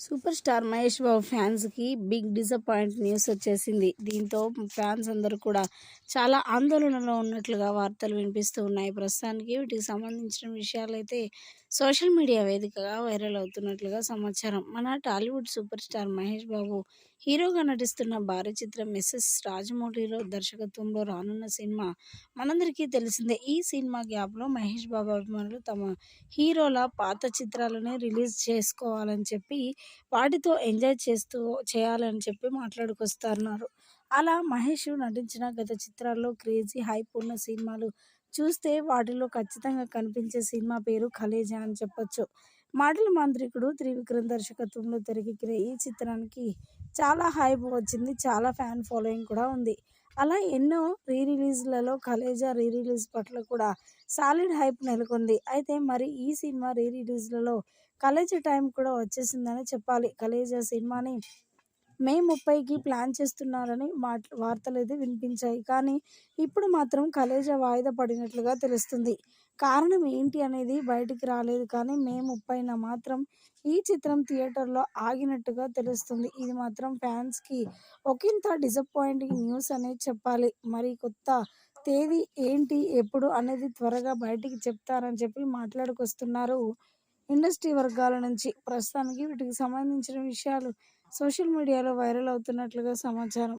Super star Mahesh బాబు ఫ్యాన్స్కి big disappoint news వచ్చేసింది. దీంతో ఫ్యాన్స్ అందరూ కూడా చాలా ఆందోళనలో ఉన్నట్లుగా వార్తలు వినిపిస్తూ ఉన్నాయి. ప్రస్తుతానికి వీటికి సంబంధించిన విషయాలైతే సోషల్ మీడియా వేదికగా వైరల్ అవుతున్నట్లుగా సమాచారం. మన టాలీవుడ్ సూపర్ స్టార్ మహేష్ బాబు హీరోగా నటిస్తున్న భారీ చిత్రం మిస్సెస్ రాజమౌళిలో దర్శకత్వంలో రానున్న సినిమా మనందరికీ తెలిసిందే. ఈ సినిమా గ్యాప్లో మహేష్ బాబు అభిమానులు తమ హీరోల పాత చిత్రాలనే రిలీజ్ చేసుకోవాలని చెప్పి వాటితో ఎంజాయ్ చేస్తూ చేయాలని చెప్పి మాట్లాడుకొస్తున్నారు. అలా మహేష్ నటించిన గత చిత్రాల్లో క్రేజీ హైప్ ఉన్న సినిమాలు చూస్తే వాటిలో ఖచ్చితంగా కనిపించే సినిమా పేరు ఖలేజా అని చెప్పొచ్చు. మాటల మాంత్రికుడు త్రివిక్రమ్ దర్శకత్వంలో తెరకెక్కిన ఈ చిత్రానికి చాలా హైప్ వచ్చింది. చాలా ఫ్యాన్ ఫాలోయింగ్ కూడా ఉంది. అలా ఎన్నో రీ రిలీజ్లలో కలేజా రీ రిలీజ్ పట్ల కూడా సాలిడ్ హైప్ నెలకొంది. అయితే మరి ఈ సినిమా రీ రిలీజ్లలో కలేజా టైం కూడా వచ్చేసిందని చెప్పాలి. కలేజా సినిమాని మే ముప్పైకి ప్లాన్ చేస్తున్నారని మాట వార్తలు అయితే వినిపించాయి. కానీ ఇప్పుడు మాత్రం కలేజా వాయిదా పడినట్లుగా తెలుస్తుంది. కారణం ఏంటి అనేది బయటికి రాలేదు. కానీ మే ముప్పైన మాత్రం ఈ చిత్రం థియేటర్లో ఆగినట్టుగా తెలుస్తుంది. ఇది మాత్రం ఫ్యాన్స్కి ఒకంత డిసప్పాయింటింగ్ న్యూస్ అనేది చెప్పాలి. మరి కొత్త తేదీ ఏంటి ఎప్పుడు అనేది త్వరగా బయటికి చెప్తారని చెప్పి మాట్లాడుకొస్తున్నారు ఇండస్ట్రీ వర్గాల నుంచి. ప్రస్తుతానికి వీటికి సంబంధించిన విషయాలు సోషల్ మీడియాలో వైరల్ అవుతున్నట్లుగా సమాచారం.